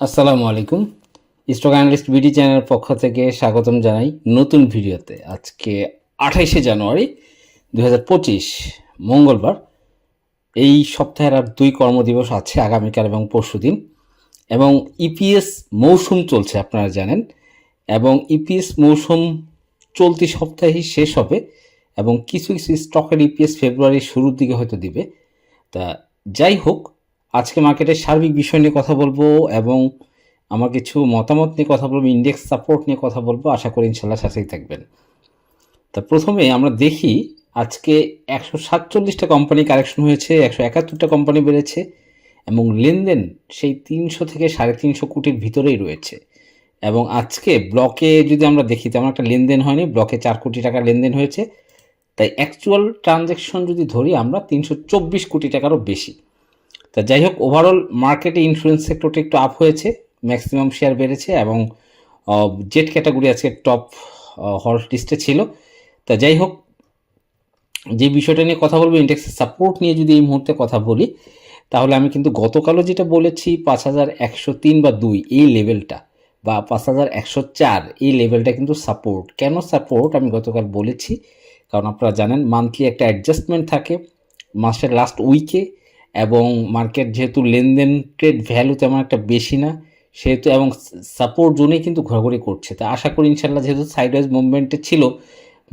আসসালামু আলাইকুম। Stock analyst BD চ্যানেলের পক্ষ থেকে স্বাগতম জানাই নতুন ভিডিওতে। আজকে আঠাইশে জানুয়ারি দু হাজার পঁচিশ, মঙ্গলবার। এই সপ্তাহের আর দুই কর্মদিবস আছে আগামীকাল এবং পরশুদিন এবং ইপিএস মৌসুম চলছে আপনারা জানেন। এবং ইপিএস মৌসুম চলতি সপ্তাহেই শেষ হবে এবং কিছু কিছু স্টকের ইপিএস ফেব্রুয়ারির শুরুর দিকে হয়তো দিবে। তা যাই হোক আজকে মার্কেটের সার্বিক বিষয় নিয়ে কথা বলব এবং আমার কিছু মতামত নিয়ে কথা বলব ইন্ডেক্স সাপোর্ট নিয়ে কথা বলব, আশা করি ইনশাল্লাহ সাথেই থাকবেন। তা প্রথমে আমরা দেখি আজকে একশো সাতচল্লিশটা কোম্পানি কারেকশন হয়েছে, একশো একাত্তরটা কোম্পানি বেড়েছে এবং লেনদেন সেই তিনশো থেকে সাড়ে তিনশো কোটির ভিতরেই রয়েছে। এবং আজকে ব্লকে যদি আমরা দেখি, তেমন একটা লেনদেন হয়নি ব্লকে চার কোটি টাকা লেনদেন হয়েছে। তাই অ্যাকচুয়াল ট্রানজ্যাকশন যদি ধরি, আমরা তিনশো চব্বিশ কোটি টাকারও বেশি। তা যাই হোক ওভারঅল মার্কেটে ইন্স্যুরেন্স সেক্টরটা একটু আপ হয়েছে ম্যাক্সিমাম শেয়ার বেড়েছে এবং জেট ক্যাটাগরি আজকে টপ হল্ট লিস্টে ছিল। তা যাই হোক, যে বিষয়টা নিয়ে কথা বলব ইন্ডেক্সের সাপোর্ট নিয়ে যদি এই মুহূর্তে কথা বলি, তাহলে আমি কিন্তু গতকালও যেটা বলেছি, পাঁচ হাজার একশো তিন বা দুই, এই লেভেলটা বা পাঁচ হাজার একশো চার, এই লেভেলটা কিন্তু সাপোর্ট কেন সাপোর্ট আমি গতকাল বলেছি, কারণ আপনারা জানেন মান্থলি একটা অ্যাডজাস্টমেন্ট থাকে, মাসের লাস্ট উইকে এবং মার্কেট যেহেতু লেনদেন ট্রেড ভ্যালু তেমন একটা বেশি না, সেহেতু এবং সাপোর্ট জোনেই কিন্তু ঘোরাঘুরি করছে। তা আশা করি ইনশাল্লাহ যেহেতু সাইডওয়াইজ মুভমেন্টে ছিল,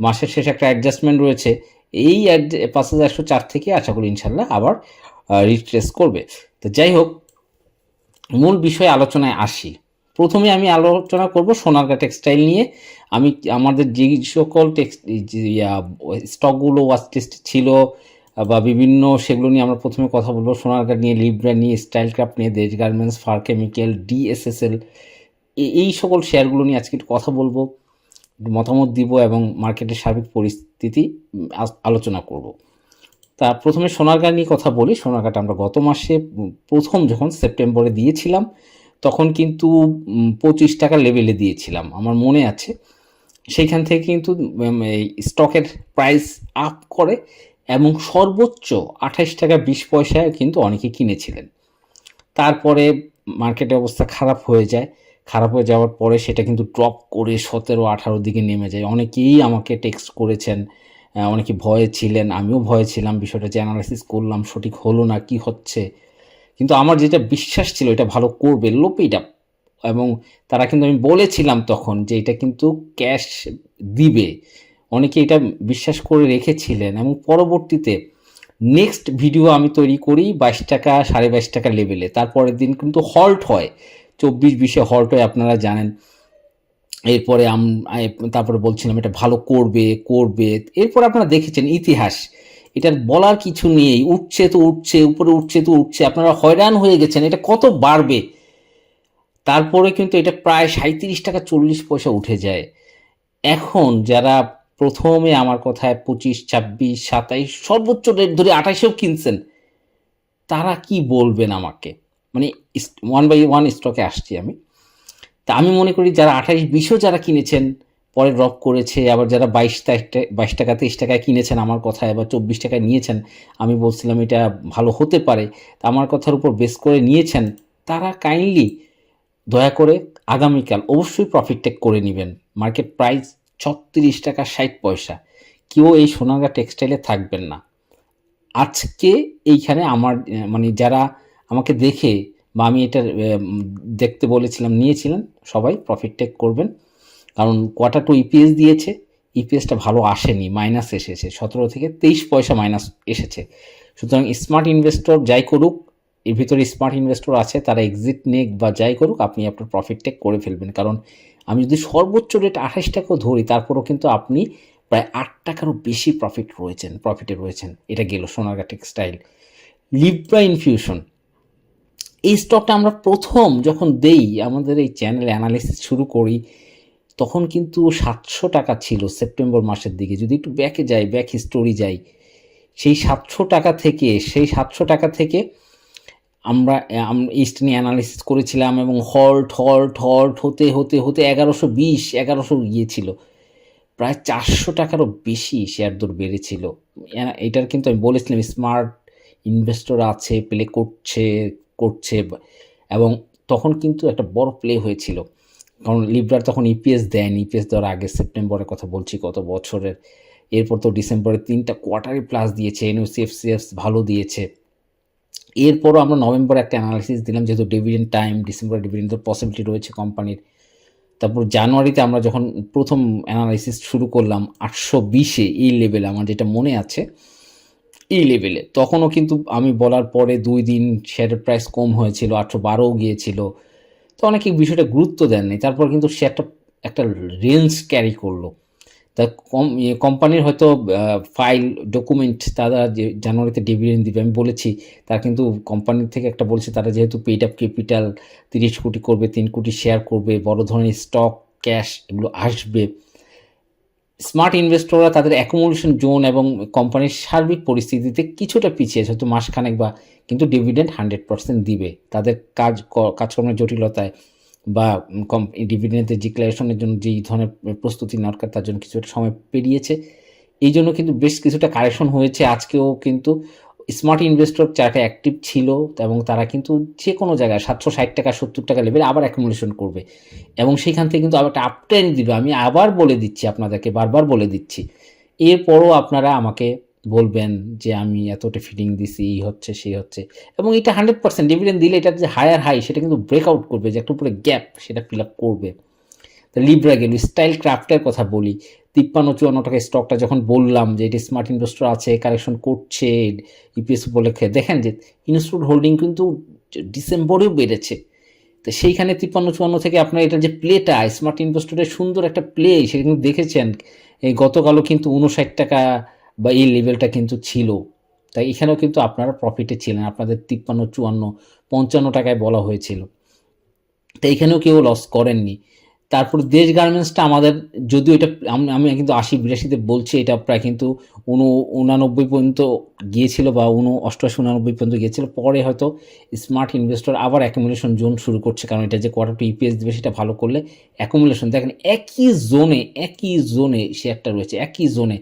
মাসের শেষে একটা অ্যাডজাস্টমেন্ট রয়েছে, এই পাঁচ হাজার একশো চার থেকে আশা করি ইনশাল্লাহ আবার রিট্রেস করবে। তো যাই হোক, মূল বিষয়ে আলোচনায় আসি। প্রথমে আমি আলোচনা করব সোনারগা টেক্সটাইল নিয়ে। আমি আমাদের যে সকল টেক্স স্টকগুলো ওয়াচ লিস্ট ছিল বা বিভিন্ন সেগুলো নিয়ে আমরা প্রথমে কথা বলব। সোনার সোনারগা নিয়ে লিব্রা নিয়ে স্টাইল ক্রাফট নিয়ে দেশ গার্মেন্টস ফার কেমিক্যাল ডিএসএসএল এই সকল শেয়ারগুলো নিয়ে আজকে একটু কথা বলব মতামত দিব এবং মার্কেটের সার্বিক পরিস্থিতি আলোচনা করব। তা প্রথমে সোনারগা নিয়ে কথা বলি। সোনারগাটা আমরা গত মাসে প্রথম যখন সেপ্টেম্বরে দিয়েছিলাম, তখন কিন্তু পঁচিশ টাকা লেভেলে দিয়েছিলাম। আমার মনে আছে। সেইখান থেকে কিন্তু স্টকের প্রাইস আপ করে এবং সর্বোচ্চ আঠাশ টাকা বিশ পয়সায় কিন্তু অনেকে কিনেছিলেন। তারপরে মার্কেটের অবস্থা খারাপ হয়ে যায়। খারাপ হয়ে যাওয়ার পরে সেটা কিন্তু ড্রপ করে সতেরো আঠারোর দিকে নেমে যায়। অনেকেই আমাকে টেক্সট করেছেন অনেকে ভয়ে ছিলেন, আমিও ভয়ে ছিলাম, বিষয়টা যে অ্যানালাইসিস করলাম, সঠিক হলো না, কি হচ্ছে? কিন্তু আমার যেটা বিশ্বাস ছিল, এটা ভালো করবে লোপিটা এবং তারা কিন্তু আমি বলেছিলাম তখন যে এটা কিন্তু ক্যাশ দিবে। অনেকে এটা বিশ্বাস করে রেখেছিলেন এবং পরবর্তীতে নেক্সট ভিডিও আমি তৈরি করি বাইশ টাকা, সাড়ে বাইশ টাকা লেভেলে তারপরের দিন কিন্তু হল্ট হয়। চব্বিশ, বিশে হল্ট হয়, আপনারা জানেন। এরপরে আম তারপরে বলছিলাম এটা ভালো করবে করবে। এরপর আপনারা দেখেছেন ইতিহাস। এটার বলার কিছু নেই। উঠছে তো উঠছে, উপরে উঠছে তো উঠছে। আপনারা হয়রান হয়ে গেছেন, এটা কত বাড়বে? তারপরে কিন্তু এটা প্রায় সাঁত্রিশ টাকা চল্লিশ পয়সা উঠে যায়। এখন যারা প্রথমে আমার কথায় পঁচিশ, ছাব্বিশ, সাতাইশ, সর্বোচ্চ রেট ধরে আঠাইশেও কিনছেন। তারা কি বলবেন আমাকে? মানে ওয়ান বাই ওয়ান স্টকে আসছি আমি। তা আমি মনে করি যারা আঠাইশ, বিশও যারা কিনেছেন, পরে ড্রপ করেছে, আবার যারা বাইশ বাইশ টাকা, তেইশ টাকায় কিনেছেন, আমার কথায় আবার চব্বিশ টাকায় নিয়েছেন, আমি বলছিলাম এটা ভালো হতে পারে, তা আমার কথার উপর বেস করে নিয়েছেন, তারা কাইন্ডলি দয়া করে আগামীকাল অবশ্যই প্রফিট টেক করে নেবেন। মার্কেট প্রাইস ছত্রিশ টাকা ষাট পয়সা। কেউ এই সোনাগা টেক্সটাইলে থাকবেন না। আজকে এইখানে আমার মানে যারা আমাকে দেখে বা আমি এটা দেখতে বলেছিলাম, নিয়েছিলেন, সবাই প্রফিট টেক করবেন। কারণ কোয়ার্টার টু ইপিএস দিয়েছে ইপিএসটা ভালো আসেনি মাইনাস এসেছে। সতেরো থেকে তেইশ পয়সা মাইনাস এসেছে। সুতরাং স্মার্ট ইনভেস্টর যাই করুক, এর ভিতরে স্মার্ট ইনভেস্টর আছে, তারা এক্সিট নেক বা যাই করুক, আপনি আপনার প্রফিট টেক করে ফেলবেন। কারণ আমি যদি সর্বোচ্চ রেট আঠাশ টাকাও ধরি, তারপরেও কিন্তু আপনি প্রায় আট টাকারও বেশি প্রফিট রয়েছেন প্রফিটে রয়েছেন। এটা গেল সোনারগা টেক্সটাইল লিব্রা ইনফিউশন এই স্টকটা আমরা প্রথম যখন দেই, আমাদের এই চ্যানেলে অ্যানালিসিস শুরু করি, তখন কিন্তু সাতশো টাকা ছিল সেপ্টেম্বর মাসের দিকে। যদি একটু ব্যাকে যাই ব্যাক হিস্টোরি যাই, সেই সাতশো টাকা থেকে, সেই সাতশো টাকা থেকে আমরা ইস্ট নিয়ে অ্যানালিসিস করেছিলাম এবং হল্ট হল্ট হল্ট হতে হতে হতে এগারোশো বিশ, এগারোশো গিয়েছিল প্রায় চারশো টাকারও বেশি শেয়ার দর বেড়েছিল। এটার কিন্তু আমি বলেছিলাম স্মার্ট ইনভেস্টর আছে প্লে করছে করছে এবং তখন কিন্তু একটা বড় প্লে হয়েছিল। কারণ লিব্রার তখন ইপিএস দেয়নি ইপিএস দেওয়ার আগে সেপ্টেম্বরের কথা বলছি, কত বছরের। এরপর তো ডিসেম্বরে তিনটা কোয়ার্টারে প্লাস দিয়েছে এনওসি এফসিএফস ভালো দিয়েছে। এরপরও আমরা নভেম্বরে একটা অ্যানালিসিস দিলাম, যেহেতু ডিভিডেন্ড টাইম ডিসেম্বরে ডিভিডেন্ডের পসিবিলিটি রয়েছে কোম্পানির তারপর জানুয়ারিতে আমরা যখন প্রথম অ্যানালাইসিস শুরু করলাম, আটশো বিশে এই লেভেলে আমার যেটা মনে আছে, এই লেভেলে তখনও কিন্তু আমি বলার পরে দুই দিন শেয়ারের প্রাইস কম হয়েছিল, আটশো বারোও গিয়েছিল। তো অনেকে বিষয়টা গুরুত্ব দেননি, তারপর কিন্তু একটা একটা রেঞ্জ ক্যারি করল। তা কম কোম্পানির হয়তো ফাইল ডকুমেন্ট তারা যে জানুয়ারিতে ডিভিডেন্ড দিবে, আমি বলেছি, তারা কিন্তু কোম্পানির থেকে একটা বলছে, তারা যেহেতু পেড আপ ক্যাপিটাল তিরিশ কোটি করবে, তিন কোটি শেয়ার করবে, বড় ধরনের স্টক ক্যাশ এগুলো আসবে। স্মার্ট ইনভেস্টররা তাদের অ্যাকোমোডেশন জোন এবং কোম্পানির সার্বিক পরিস্থিতিতে কিছুটা পিছিয়ে হয়তো মাসখানেক বা, কিন্তু ডিভিডেন্ড হান্ড্রেড পার্সেন্ট দিবে। তাদের কাজ কাজকর্মের জটিলতায়। বা ডিভিডেন্ডের ডিক্লারেশনের জন্য যেই ধরনের প্রস্তুতি দরকার তার জন্য কিছুটা সময় পেরিয়েছে। এই জন্য কিন্তু বেশ কিছুটা কারেকশন হয়েছে। আজকেও কিন্তু স্মার্ট ইনভেস্টর চার্টে অ্যাক্টিভ ছিল এবং তারা কিন্তু যে কোনো জায়গায় সাতশো ষাট টাকা, সত্তর টাকা লেভেলে আবার অ্যাকুমুলেশন করবে। এবং সেখান থেকে কিন্তু আবার একটা আপ ট্রেন্ড দিবে। আমি আবার বলে দিচ্ছি আপনাদেরকে, বারবার বলে দিচ্ছি। এরপরও আপনারা আমাকে বলবেন যে আমি এতটা ফিডিং দিছি, এই হচ্ছে, সেই হচ্ছে। এবং এটা হান্ড্রেড পার্সেন্ট ডিভিডেন্ড দিলে এটা যে হায়ার হাই সেটা কিন্তু ব্রেকআউট করবে, যে একটা উপরে গ্যাপ সেটা ফিল আপ করবে। তো লিব্রা গেল স্টাইল ক্রাফটের কথা বলি, তিপ্পান্ন, চুয়ান্ন টাকা স্টকটা যখন বললাম যে এটি স্মার্ট ইনভেস্টর আছে কারেকশন করছে ইপিএস উপলক্ষে, দেখেন যে ইনস্টিটিউট হোল্ডিং কিন্তু ডিসেম্বরেও বেড়েছে। তো সেইখানে তিপ্পান্ন, চুয়ান্ন থেকে আপনার এটা যে প্লেটা স্মার্ট ইনভেস্টরের সুন্দর একটা প্লে সেটা কিন্তু দেখেছেন। এই গতকালও কিন্তু উনষাট টাকা বা এই লেভেলটা কিন্তু ছিল। তাই এখানেও কিন্তু আপনারা প্রফিটে ছিলেন। আপনাদের তিপ্পান্ন, চুয়ান্ন, পঞ্চান্ন টাকায় বলা হয়েছিল। তো এখানেও কেউ লস করেননি। তারপর দেশ গার্মেন্টসটা আমাদের যদিও এটা আমি কিন্তু আশি বিরাশিতে বলছি, এটা প্রায় কিন্তু উনু, উনানব্বই পর্যন্ত গিয়েছিল বা উনু, অষ্টআশি, উনানব্বই পর্যন্ত গিয়েছিল। পরে হয়তো স্মার্ট ইনভেস্টর আবার অ্যাকুমুলেশন জোন শুরু করছে, কারণ এটা যে কোয়ার্টার টু ইপিএস দেবে সেটা ভালো করলে অ্যাকুমুলেশন দেখেন একই জোনে একই জোনে শেয়ারটা রয়েছে, একই জোনে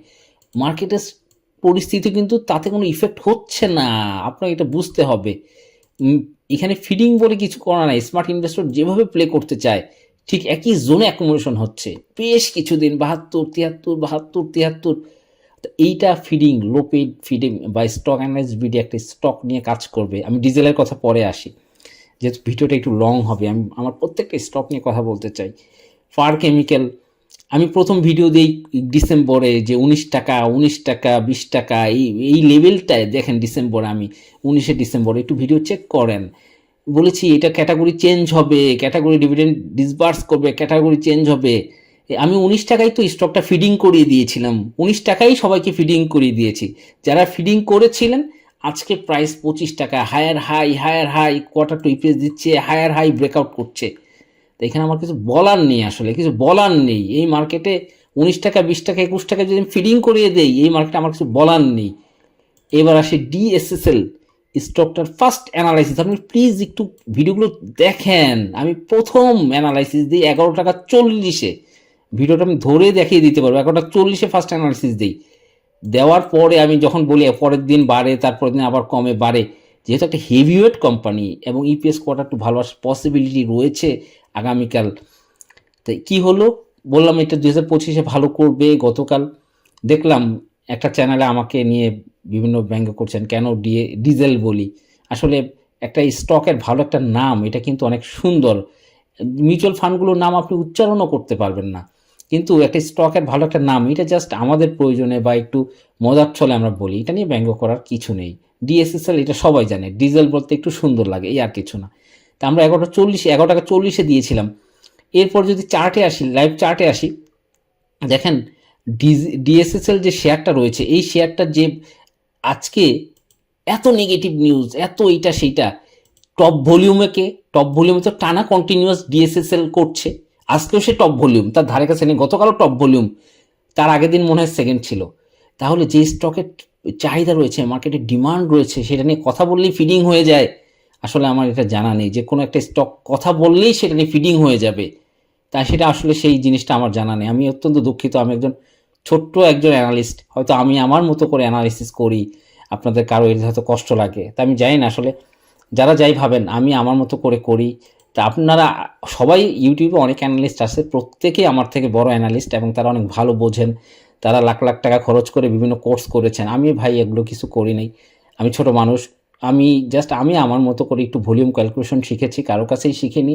মার্কেটের পরিস্থিতি কিন্তু তাতে কোনো ইফেক্ট হচ্ছে না। আপনাকে এটা বুঝতে হবে। এখানে ফিডিং বলে কিছু করা নাই। স্মার্ট ইনভেস্টর যেভাবে প্লে করতে চায়, ঠিক একই জোনে অ্যাকুমুলেশন হচ্ছে। বেশ কিছুদিন, বাহাত্তর, তিয়াত্তর বাহাত্তর, তিয়াত্তর। এইটা ফিডিং লো পেড ফিডিং বা স্টক অ্যানালাইজ বিডি একটা স্টক নিয়ে কাজ করবে। আমি ডিজেলের কথা পরে আসি। যেহেতু ভিডিওটা একটু লং হবে, আমি, আমার প্রত্যেকটা স্টক নিয়ে কথা বলতে চাই। ফার কেমিক্যাল আমি প্রথম ভিডিও দিই ডিসেম্বরে যে উনিশ টাকা উনিশ টাকা, বিশ টাকা, এই এই লেভেলটায় দেখেন ডিসেম্বরে আমি, উনিশে ডিসেম্বরে একটু ভিডিও চেক করেন। বলেছি, এটা ক্যাটাগরি চেঞ্জ হবে ক্যাটাগরি ডিভিডেন্ড ডিসবার্স করবে ক্যাটাগরি চেঞ্জ হবে। আমি উনিশ টাকায় তো স্টকটা ফিডিং করিয়ে দিয়েছিলাম। উনিশ টাকাই সবাইকে ফিডিং করিয়ে দিয়েছি। যারা ফিডিং করেছিলেন, আজকে প্রাইস পঁচিশ টাকা higher high higher high quarter two EPS দিচ্ছে হায়ার হাই ব্রেকআউট করছে। তো এখানে আমার কিছু বলার নেই আসলে, কিছু বলার নেই। এই মার্কেটে উনিশ টাকা, বিশ টাকা, একুশ টাকা যদি ফিডিং করিয়ে দেই, এই মার্কেটে আমার কিছু বলার নেই। এবার আসে ডিএসএসএল স্টকটার ফার্স্ট অ্যানালাইসিস আপনি প্লিজ একটু ভিডিওগুলো দেখেন। আমি প্রথম অ্যানালাইসিস দিই এগারো টাকা চল্লিশে। ভিডিওটা আমি ধরে দেখিয়ে দিতে পারব এগারোটা চল্লিশে ফার্স্ট অ্যানালাইসিস দিই। দেওয়ার পরে আমি যখন বলি, পরের দিন বাড়ে, তারপরের দিন আবার কমে, বাড়ে। যেহেতু একটা হেভিওয়েট কোম্পানি এবং ইপিএস কোয়ার্টার একটু ভালো আসার পসিবিলিটি রয়েছে আগামীকাল। তাই কি হলো? বললাম এটা দু হাজার পঁচিশে ভালো করবে গতকাল। দেখলাম একটা চ্যানেলে আমাকে নিয়ে বিভিন্ন ব্যঙ্গ করছেন, কেন ডিএ ডিজেল বলি। আসলে একটা স্টকের ভালো একটা নাম, এটা কিন্তু অনেক সুন্দর। মিউচুয়াল ফান্ডগুলোর নাম আপনি উচ্চারণও করতে পারবেন না। কিন্তু একটা স্টকের ভালো একটা নাম, এটা জাস্ট আমাদের প্রয়োজনে বা একটু মজার ছলে আমরা বলি, এটা নিয়ে ব্যঙ্গ করার কিছু নেই। ডিএসএসএল এটা সবাই জানে। ডিজেল বলতে একটু সুন্দর লাগে, এই আর কিছু না। তা আমরা এগারোটা চল্লিশে এগারো টাকা চল্লিশে দিয়েছিলাম। এরপর যদি চার্টে আসি, লাইভ চার্টে আসি, দেখেন ডিএসএসএল যে শেয়ারটা রয়েছে, এই শেয়ারটা যে আজকে এত নেগেটিভ নিউজ এত এইটা সেইটা টপ ভলিউমেকে টপ ভলিউমে তো টানা কন্টিনিউয়াস ডিএসএসএল করছে, আজকেও সে টপ ভলিউম তার ধারে কাছে নেই, গতকালও টপ ভলিউম তার আগের দিন মনে হয় সেকেন্ড ছিল। তাহলে যে স্টকের চাহিদা রয়েছে মার্কেটে ডিমান্ড রয়েছে, সেটা নিয়ে কথা বললেই ফিডিং হয়ে যায়। আসলে আমার এটা জানা নেই, যে কোনো একটা স্টক কথা বললেই সেটা নিয়ে ফিডিং হয়ে যাবে। তাই সেটা আসলে সেই জিনিসটা আমার জানা নেই। আমি অত্যন্ত দুঃখিত, আমি একজন ছোট্ট একজন অ্যানালিস্ট হয়তো আমি আমার মতো করে অ্যানালিসিস করি, আপনাদের কারও এর হয়তো কষ্ট লাগে। তা আমি জানি না, আসলে যারা যাই ভাবেন, আমি আমার মতো করে করি। তা আপনারা, সবাই ইউটিউবে অনেক অ্যানালিস্ট আছে, প্রত্যেকেই আমার থেকে বড় অ্যানালিস্ট এবং তারা অনেক ভালো বোঝেন। তারা লাখ লাখ টাকা খরচ করে বিভিন্ন কোর্স করেছেন। আমি ভাই এগুলো কিছু করি নাই। আমি ছোট মানুষ। আমি জাস্ট আমি আমার মতো করে একটু ভলিউম ক্যালকুলেশন শিখেছি, কারও কাছেই শিখিনি।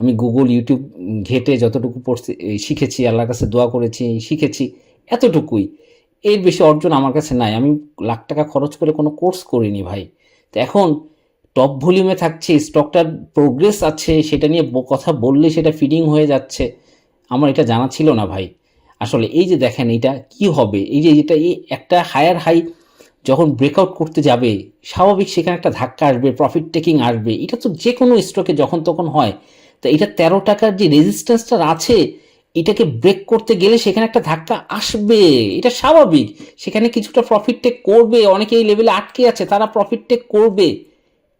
আমি গুগল ইউটিউব ঘেটে যতটুকু পড়ছি শিখেছি, আল্লাহর কাছে দোয়া করেছি, শিখেছি, এতটুকুই। এর বেশি অর্জন আমার কাছে নাই। আমি লাখ টাকা খরচ করে কোনো কোর্স করিনি ভাই। তো এখন টপ ভলিউমে থাকছে স্টকটার প্রোগ্রেস আছে, সেটা নিয়ে কথা বললে সেটা ফিডিং হয়ে যাচ্ছে। আমার এটা জানা ছিল না ভাই। আসলে এই যে দেখেন এটা কি হবে? এই যে এটা এই একটা হায়ার হাই যখন ব্রেকআউট করতে যাবে, স্বাভাবিক সেখানে একটা ধাক্কা আসবে প্রফিট টেকিং আসবে। এটা তো যে কোনো স্টকে যখন তখন হয়। তো এটা তেরো টাকার যে রেজিস্ট্যান্সটা আছে, এটাকে ব্রেক করতে গেলে সেখানে একটা ধাক্কা আসবে। এটা স্বাভাবিক। সেখানে কিছুটা প্রফিট টেক করবে অনেকে এই লেভেলে আটকে আছে, তারা প্রফিট টেক করবে।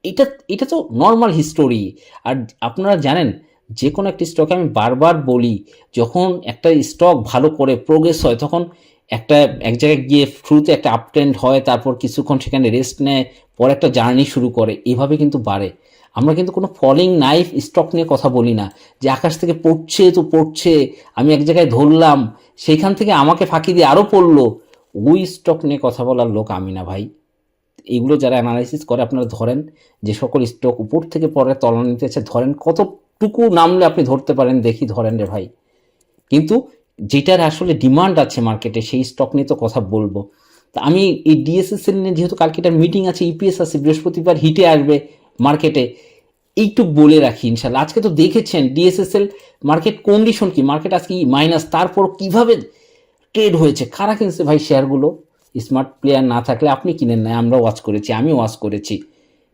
এটা এটা তো নর্মাল হিস্টোরি আর আপনারা জানেন যে কোনো একটি স্টকে আমি বারবার বলি, যখন একটা স্টক ভালো করে প্রোগ্রেস হয়, তখন একটা, এক জায়গায় গিয়ে শুরুতে একটা আপ ট্রেন্ড হয়, তারপর কিছুক্ষণ সেখানে রেস্ট নেয়, পরে একটা জার্নি শুরু করে, এভাবে কিন্তু বাড়ে। আমরা কিন্তু কোনো ফলিং নাইফ স্টক নিয়ে কথা বলি না, যে আকাশ থেকে পড়ছে তো পড়ছে, আমি এক জায়গায় ধরলাম, সেইখান থেকে আমাকে ফাঁকি দিয়ে আরও পড়ল, ওই স্টক নিয়ে কথা বলার লোক আমি না ভাই। এগুলো যারা অ্যানালাইসিস করে, আপনারা ধরেন, যে সকল স্টক উপর থেকে পরে তলানিতে আছে ধরেন কতটুকু নামলে আপনি ধরতে পারেন, দেখি ধরেন রে ভাই। কিন্তু যেটার আসলে ডিমান্ড আছে মার্কেটে সেই স্টক নিয়ে তো কথা বলব। তা আমি এই ডিএসএসএল নিয়ে যেহেতু কালকে একটা মিটিং আছে ইপিএস আছে, বৃহস্পতিবার হিটে আসবে মার্কেটে এইটুক বলে রাখি ইনশাল্লাহ আজকে তো দেখেছেন ডিএসএসএল মার্কেট কন্ডিশন কি? মার্কেট আজকে মাইনাস তারপর কীভাবে ট্রেড হয়েছে? কারা কিনছে ভাই শেয়ারগুলো স্মার্ট প্লেয়ার না থাকলে আপনি কিনেন না আমরা ওয়াচ করেছি আমি ওয়াচ করেছি।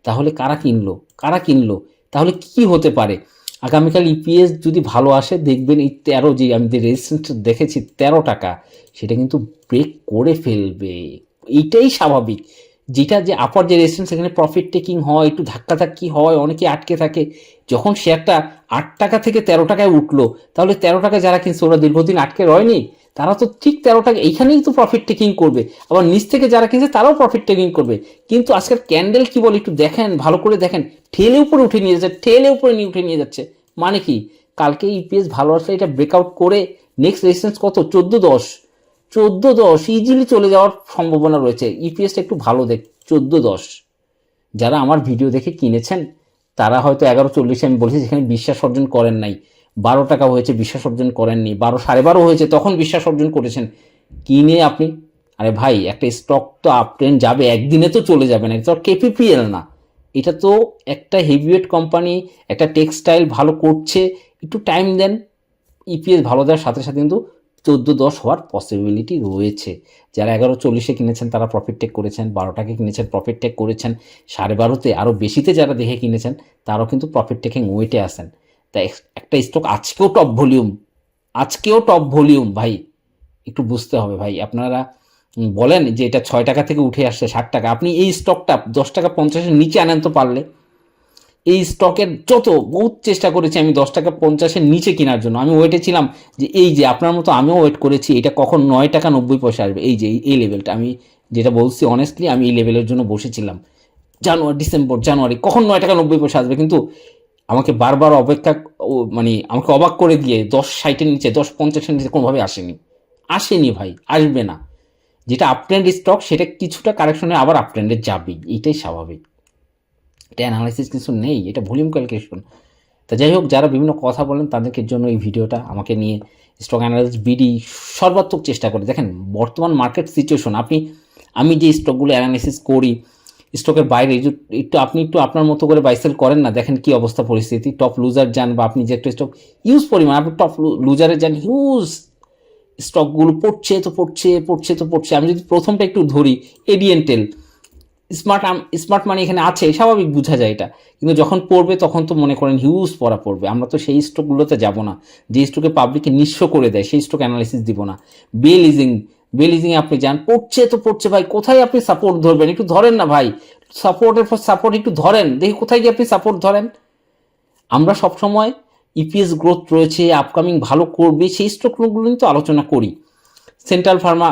তাহলে কারা কিনলো? কারা কিনলো? তাহলে কি হতে পারে? আগামীকাল ইপিএস যদি ভালো আসে, দেখবেন এই তেরো যে আমি যে রেজিস্ট্যান্স দেখেছি, তেরো টাকা, সেটা কিন্তু ব্রেক করে ফেলবে। এইটাই স্বাভাবিক। যেটা যে আপার যে রেজিস্ট্যান্স সেখানে প্রফিট টেকিং হয়, একটু ধাক্কা ধাক্কি হয়, অনেকে আটকে থাকে। যখন শেয়ারটা আট টাকা থেকে তেরো টাকায় উঠল, তাহলে তেরো টাকা যারা কিনছে, ওরা দীর্ঘদিন আটকে রয়নি? তারা তো ঠিক তেরো টাকা এইখানেই তো প্রফিট টেকিং করবে। আবার নিচ থেকে যারা কিনছে তারাও প্রফিট টেকিং করবে। কিন্তু আজকের ক্যান্ডেল কি বলে একটু দেখেন, ভালো করে দেখেন। ঠেলে উপরে উঠে নিয়ে যাচ্ছে, ঠেলে উপরে নিয়ে উঠে নিয়ে যাচ্ছে। মানে কি? কালকে ইপিএস ভালো আসলে এটা ব্রেকআউট করে নেক্সট রেজিস্ট্যান্স কত? চোদ্দ দশ। চোদ্দ দশ ইজিলি চলে যাওয়ার সম্ভাবনা রয়েছে। ইপিএসটা একটু ভালো দেখ, চোদ্দ দশ। যারা আমার ভিডিও দেখে কিনেছেন, তারা হয়তো এগারো চল্লিশে আমি বলেছি, যেখানে বিশ্বাস অর্জন করেন নাই। বারো টাকা হয়েছে, বিশ্বাস অর্জন করেননি। বারো, সাড়ে বারো হয়েছে, তখন বিশ্বাস অর্জন করেছেন। কিনে আপনি? আরে ভাই, একটা স্টক তো আপ ট্রেন্ড যাবে, একদিনে তো চলে যাবে না, এটা কেপিপিএল না। এটা তো একটা হেভিওয়েট কোম্পানি একটা টেক্সটাইল ভালো করছে, একটু টাইম দেন। ইপিএস ভালো দেওয়ার সাথে সাথে কিন্তু চোদ্দ, দশ হওয়ার পসিবিলিটি রয়েছে। যারা এগারো, চল্লিশে কিনেছেন, তারা প্রফিট টেক করেছেন বারোটাকে কিনেছেন প্রফিট টেক করেছেন, সাড়ে বারোতে আরও বেশিতে যারা দেখে কিনেছেন, তারাও কিন্তু প্রফিট টেকিং ওয়েটে আসেন তাই একটা স্টক আজকেও টপ ভলিউম আজকেও টপ ভলিউম ভাই। একটু বুঝতে হবে ভাই, আপনারা বলেন যে এটা ছয় টাকা থেকে উঠে আসছে, ষাট টাকা। আপনি এই স্টকটা দশ টাকা পঞ্চাশের নিচে আনেন তো পারলে। এই স্টকের যত বহুত চেষ্টা করেছি আমি দশ টাকা পঞ্চাশের নিচে কেনার জন্য। আমি ওয়েটে ছিলাম যে এই যে আপনার মতো আমিও ওয়েট করেছি, এটা কখন নয় টাকা নব্বই পয়সা আসবে। এই যে, এই- লেভেলটা আমি যেটা বলছি অনেস্টলি আমি এই লেভেলের জন্য বসেছিলাম। জানুয়ারি ডিসেম্বর জানুয়ারি কখন নয় টাকা নব্বই পয়সা আসবে? কিন্তু আমাকে বারবার অপেক্ষা মানে আমাকে অবাক করে দিয়ে দশ ষাটের নিচে, দশ পঞ্চাশের নিচে কোনোভাবে আসেনি। আসেনি ভাই, আসবে না। যেটা আপট্রেন্ড স্টক সেটা কিছুটা কারেকশনে আবার আপট্রেন্ডে যাবেই এটাই স্বাভাবিক। এটা অ্যানালাইসিস কিছু নেই, এটা ভলিউম ক্যালকুলেশন তা যাই হোক, যারা বিভিন্ন কথা বলেন, তাদেরকে জন্য এই ভিডিওটা আমাকে নিয়ে স্টক অ্যানালাইসিস বিডি সর্বাত্মক চেষ্টা করে। দেখেন, বর্তমান মার্কেট সিচুয়েশন আপনি, আমি যে স্টকগুলো অ্যানালাইসিস করি স্টকের বাইরে। একটু আপনি একটু আপনার মতো করে বাইসেল করেন না, দেখেন কি অবস্থা পরিস্থিতি। টপ লুজার যান বা আপনি যে একটা স্টক ইউজ পরিমাণ, আপনি টপ লুজারে যান হিউজ স্টকগুলো পড়ছে তো পড়ছে পড়ছে তো পড়ছে। আমি যদি প্রথমটা একটু ধরি এডিয়েন্টেল স্মার্ট স্মার্ট মানি এখানে আছে, স্বাভাবিক বোঝা যায় এটা। কিন্তু যখন পড়বে, তখন তো মনে করেন হিউজ পড়া পড়বে। আমরা তো সেই স্টকগুলোতে যাব না। যে স্টকে পাবলিককে নিঃস্ব করে দেয়, সেই স্টক অ্যানালিসিস দিব না। বে লিজিং বে লিজিং আপনি যান। পড়ছে তো পড়ছে ভাই, কোথায় আপনি সাপোর্ট ধরবেন? একটু ধরেন না ভাই। সাপোর্টের পর সাপোর্ট একটু ধরেন। দেখি কোথায় গিয়ে আপনি সাপোর্ট ধরেন। আমরা সবসময় ইপিএস গ্রোথ রয়েছে আপকামিং ভালো করবে, সেই স্টকগুলো নিয়ে তো আলোচনা করি। সেন্ট্রাল ফার্মা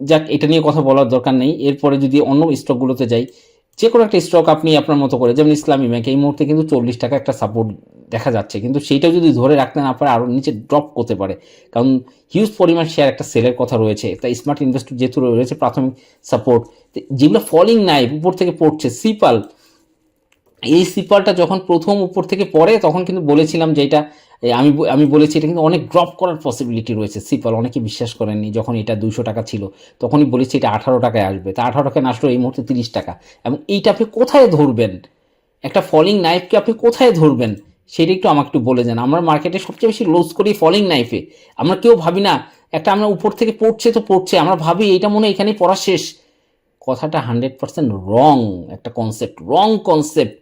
যাক, এটা নিয়ে কথা বলার দরকার নেই। এরপরে যদি অন্য স্টকগুলোতে যাই যে কোনো একটা স্টক আপনি আপনার মতো করে, যেমন ইসলামী ব্যাংক এই মুহূর্তে কিন্তু চল্লিশ টাকা একটা সাপোর্ট দেখা যাচ্ছে। কিন্তু সেইটাও যদি ধরে রাখতে না পারে আরও নিচে ড্রপ করতে পারে। কারণ হিউজ পরিমাণ শেয়ার একটা সেলের কথা রয়েছে। একটা স্মার্ট ইনভেস্টর যেহেতু রয়েছে, প্রাথমিক সাপোর্ট যেগুলো ফলিং নাই, উপর থেকে পড়ছে সিপাল এই সিপালটা যখন প্রথম উপর থেকে পড়ে, তখন কিন্তু বলেছিলাম যে এটা আমি আমি বলেছি এটা কিন্তু অনেক ড্রপ করার পসিবিলিটি রয়েছে। সিপাল অনেকে বিশ্বাস করেননি যখন এটা দুশো টাকা ছিল, তখনই বলেছি এটা আঠারো টাকায় আসবে। তা আঠারো টাকায় আসলো এই মুহূর্তে তিরিশ টাকা। এবং এইটা আপনি কোথায় ধরবেন? একটা ফলিং নাইফকে আপনি কোথায় ধরবেন? সেটা একটু আমাকে একটু বলে যান আমরা মার্কেটে সবচেয়ে বেশি লস করি ফলিং নাইফে আমরা কেউ ভাবি না, একটা আমরা উপর থেকে পড়ছে তো পড়ছে, আমরা ভাবি এটা মনে এখানেই পড়া শেষ। কথাটা হান্ড্রেড পার্সেন্ট রং একটা concept wrong concept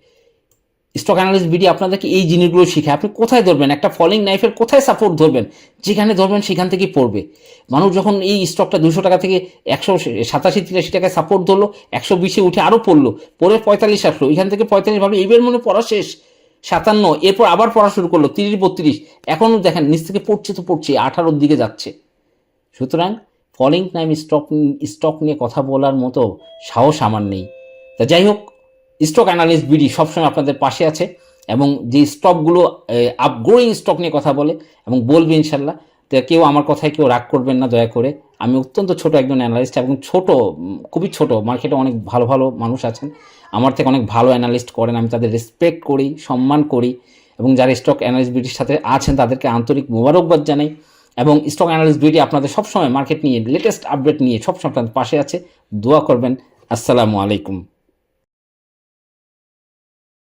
stock analyst BD আপনাদেরকে এই জিনিসগুলো শিখে আপনি কোথায় ধরবেন? একটা ফলিং নাইফের কোথায় সাপোর্ট ধরবেন? যেখানে ধরবেন সেখান থেকেই পড়বে। মানুষ যখন এই স্টকটা দুশো টাকা থেকে একশো সাতাশি তিরাশি টাকায় সাপোর্ট ধরলো, একশো বিশে উঠে আরও পড়ল, পরে পঁয়তাল্লিশ আসলো, এখান থেকে পঁয়তাল্লিশ ভাবলো এবার মনে পড়া শেষ। সাতান্ন, এরপর আবার পড়া শুরু করল, তিরিশ, বত্রিশ। এখনও দেখেন, নিচ থেকে পড়ছে তো পড়ছে, আঠারোর দিকে যাচ্ছে। সুতরাং ফলিং টাইম স্টক স্টক নিয়ে কথা বলার মতো সাহস আমার নেই। তা যাই হোক স্টক অ্যানালিস্ট বিডি সবসময় আপনাদের পাশে আছে এবং যে স্টকগুলো আপগ্রোয়িং স্টক নিয়ে কথা বলে এবং বলবে ইনশাল্লাহ, তো কেউ আমার কথায় কেউ রাগ করবেন না, দয়া করে। আমি অত্যন্ত ছোট একজন অ্যানালিস্ট এবং ছোট, খুবই ছোট মার্কেটে অনেক ভালো ভালো মানুষ আছেন। আমার থেকে অনেক ভালো অ্যানালিস্ট করেন, আমি তাদের রেসপেক্ট করি, সম্মান করি এবং যারা স্টক অ্যানালিস্ট বিডির সাথে আছেন, তাদেরকে আন্তরিক মোবারকবাদ জানাই এবং স্টক অ্যানালিস্ট বিডি আপনাদের সবসময় মার্কেট নিয়ে লেটেস্ট আপডেট নিয়ে সবসময় আপনাদের পাশে আছে। দোয়া করবেন। আসসালামু আলাইকুম।